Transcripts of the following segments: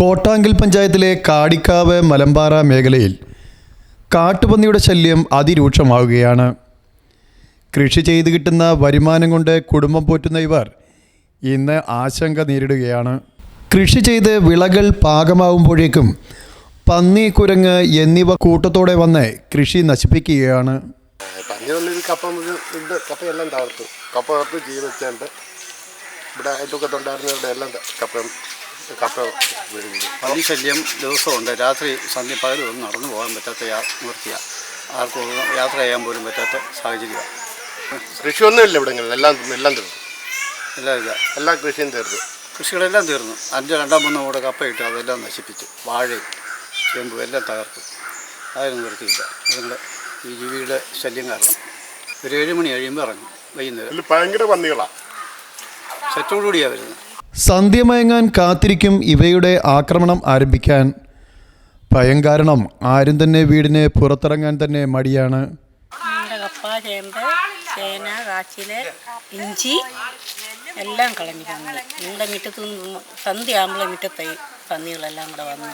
കോട്ടാങ്കൽ പഞ്ചായത്തിലെ കാടിക്കാവ് മലമ്പാറ മേഖലയിൽ കാട്ടുപന്നിയുടെ ശല്യം അതിരൂക്ഷമാവുകയാണ്. കൃഷി ചെയ്ത് കിട്ടുന്ന വരുമാനം കൊണ്ട് കുടുംബം പോറ്റുന്ന ഇവർ ഇന്ന് ആശങ്ക നേരിടുകയാണ്. കൃഷി ചെയ്ത് വിളകൾ പാകമാവുമ്പോഴേക്കും പന്നി കുരങ്ങ് എന്നിവ കൂട്ടത്തോടെ വന്ന് കൃഷി നശിപ്പിക്കുകയാണ്. പന്നി വന്ന് ഇത് കപ്പ ഇത് കപ്പയെല്ലാം കപ്പ ഇവിടെ അയൽപ്പക്കത്തുണ്ടായിരുന്നവരുടെ എല്ലാം കപ്പ കപ്പ വീഴുന്നത് പന്നി ശല്യം ദിവസമുണ്ട്. രാത്രി സന്ധ്യ പകലൊന്നും നടന്നു പോകാൻ പറ്റാത്ത നിവൃത്തിയാണ് ആർക്കും യാത്ര ചെയ്യാൻ പോലും പറ്റാത്ത സാഹചര്യമാണ് കൃഷിയൊന്നും ഇല്ല ഇവിടെ എല്ലാം എല്ലാം തീർന്നു. എല്ലാം ഇല്ല. എല്ലാ കൃഷിയും തീർന്നു. കൃഷികളെല്ലാം തീർന്നു. അഞ്ച് രണ്ടാം മൂന്നും കൂടെ കപ്പയിട്ട് അതെല്ലാം നശിപ്പിച്ചു. വാഴയും ചേമ്പും എല്ലാം തകർത്തു. അതിന് നിവൃത്തിയില്ല. അതുകൊണ്ട് ഈ ജീവിയുടെ ശല്യം കാരണം. ഒരു ഏഴ് മണി കഴിയുമ്പോൾ ഇറങ്ങും വൈകുന്നേരം. ഭയങ്കര പന്നികളാണ് സെറ്റോടുകൂടിയാണ് വരുന്നത്. സന്ധ്യമയങ്ങാൻ കാത്തിരിക്കും ഇവയുടെ ആക്രമണം ആരംഭിക്കാൻ. ഭയം കാരണം ആരും തന്നെ വീടിന് പുറത്തിറങ്ങാൻ തന്നെ മടിയാണ്. കപ്പ ചേമ്പ് ചേന കാച്ചിൽ ഇഞ്ചി എല്ലാം കളഞ്ഞു പന്നി ഞങ്ങളുടെ മുറ്റത്ത് സന്ധ്യയാകുമ്പോൾ മുറ്റത്തെ പന്നികളെല്ലാം കൂടെ വന്നു.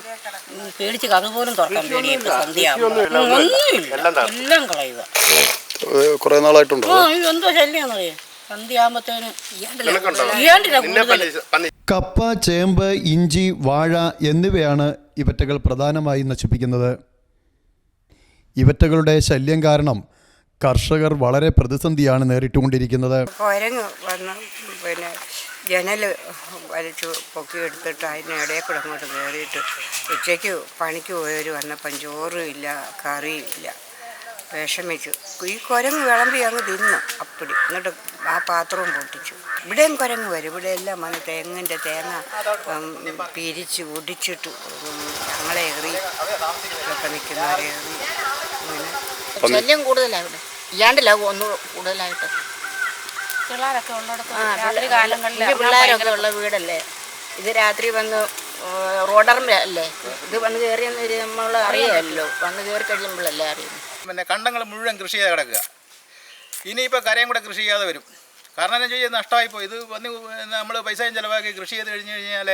പേടിച്ച് കഥ പോലും തുറക്കാൻ പേടിയിട്ട് സന്ധ്യയാകുമ്പോൾ. ഒന്നുമില്ല. എല്ലാം കളയുക. കുറേ നാളായിട്ടുണ്ടോ? എന്തോ കൂടുതൽ പന്നി കപ്പ ചേമ്പ് ഇഞ്ചി വാഴ എന്നിവയാണ് ഇവറ്റകൾ പ്രധാനമായി നശിപ്പിക്കുന്നത്. ഇവറ്റകളുടെ ശല്യം കാരണം കർഷകർ വളരെ പ്രതിസന്ധിയാണ് നേരിട്ടുകൊണ്ടിരിക്കുന്നത്. പിന്നെ ജനൽ വലിച്ചു പൊക്കി എടുത്തിട്ട് അതിന് ഇടയിൽ കൂടെ അങ്ങോട്ട് കയറിയിട്ട് ഉച്ചയ്ക്ക് പണിക്ക് പോയവർ വന്നപ്പം ചോറും ഇല്ല കറിയില്ല ഇല്ല. വിഷമിച്ചു. ഈ കുരങ്ങ് വിളമ്പി അങ്ങ് തിന്നു. അപ്പടി. എന്നിട്ട് ആ പാത്രവും പൊട്ടിച്ചു. ഇവിടെയും കുരങ്ങ് വരും. ഇവിടെ എല്ലാം വന്ന് തെങ്ങിന്റെ തേങ്ങ പിരിച്ച് ഒടിച്ചിട്ട് ഞങ്ങളെ എറി. ഒക്കെ നിൽക്കുന്നവരെ എറി. അങ്ങനെ. ശല്യം കൂടുതലാണ് ഇവിടെ. ഇല്ലാണ്ടില്ല ഒന്ന് കൂടുതലായിട്ട്. പിള്ളേരൊക്കെ ഉള്ളിടത്ത് രാത്രി കാലങ്ങളിൽ പിള്ളേരൊക്കെ ഉള്ള വീടല്ലേ? ഇത് രാത്രി വന്ന് റോഡറിന്റെ അല്ലേ? ഇത് വന്ന് കയറിയെന്ന് നമ്മൾ അറിയാമല്ലോ വന്ന് കയറി കഴിയുമ്പോഴല്ലേ അറിയുന്നത് പിന്നെ കണ്ടങ്ങൾ മുഴുവൻ കൃഷി ചെയ്ത് കിടക്കുക. ഇനിയിപ്പോൾ കരയും കൂടെ കൃഷി ചെയ്യാതെ വരും. കാരണം എന്താ ചെയ്യുക നഷ്ടമായിപ്പോയി. ഇത് പന്നി നമ്മൾ പൈസയും ചിലവാക്കി കൃഷി ചെയ്ത് കഴിഞ്ഞ് കഴിഞ്ഞാൽ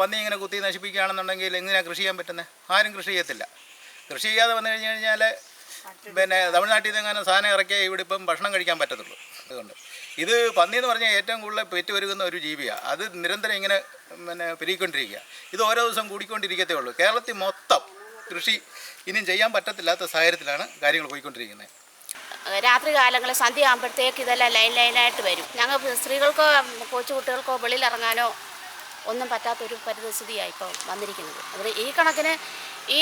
പന്നി ഇങ്ങനെ കുത്തി നശിപ്പിക്കുകയാണെന്നുണ്ടെങ്കിൽ എങ്ങനെയാണ് കൃഷി ചെയ്യാൻ പറ്റുന്നത് ആരും കൃഷി ചെയ്യത്തില്ല. കൃഷി ചെയ്യാതെ വന്നു കഴിഞ്ഞ് കഴിഞ്ഞാൽ പിന്നെ തമിഴ്നാട്ടിൽ നിന്ന് എങ്ങനെ സാധനം ഇറക്കിയാൽ ഇവിടെ ഇപ്പം ഭക്ഷണം കഴിക്കാൻ പറ്റത്തുള്ളൂ. അതുകൊണ്ട് ഇത് പന്നി എന്ന് പറഞ്ഞാൽ ഏറ്റവും കൂടുതൽ പെറ്റ് ഒരുങ്ങുന്ന ഒരു ജീവിയാണ് അത് നിരന്തരം ഇങ്ങനെ പിന്നെ പെരുകിക്കൊണ്ടിരിക്കുക. ഇത് ഓരോ ദിവസം കൂടിക്കൊണ്ടിരിക്കത്തേ ഉള്ളൂ. കേരളത്തിൽ മൊത്തം കൃഷി ഇനിയും ചെയ്യാൻ പറ്റത്തില്ലാത്ത സാഹചര്യത്തിലാണ് കാര്യങ്ങൾ പോയിക്കൊണ്ടിരിക്കുന്നത്. രാത്രി കാലങ്ങളിൽ സന്ധ്യ ആകുമ്പോഴത്തേക്ക് ഇതെല്ലാം ലൈൻ ലൈനായിട്ട് വരും. ഞങ്ങൾ സ്ത്രീകൾക്കോ കൊച്ചു കുട്ടികൾക്കോ വെളിയിലിറങ്ങാനോ ഒന്നും പറ്റാത്തൊരു പരിതസ്ഥിതിയാണ് ഇപ്പോൾ വന്നിരിക്കുന്നത്. അത് ഈ കണക്കിന് ഈ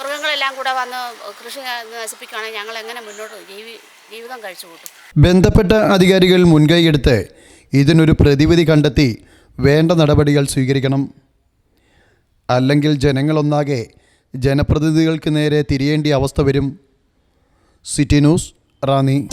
മൃഗങ്ങളെല്ലാം കൂടെ വന്ന് കൃഷി നശിപ്പിക്കുകയാണെങ്കിൽ ഞങ്ങൾ എങ്ങനെ മുന്നോട്ട് ജീവി ജീവിതം കഴിച്ചു കൂട്ടും ബന്ധപ്പെട്ട അധികാരികൾ മുൻകൈയെടുത്ത് ഇതിനൊരു പ്രതിവിധി കണ്ടെത്തി വേണ്ട നടപടികൾ സ്വീകരിക്കണം. അല്ലെങ്കിൽ ജനങ്ങളൊന്നാകെ ജനപ്രതിനിധികൾക്ക് നേരെ തിരിയേണ്ടി അവസ്ഥ വരും. City news Ranni.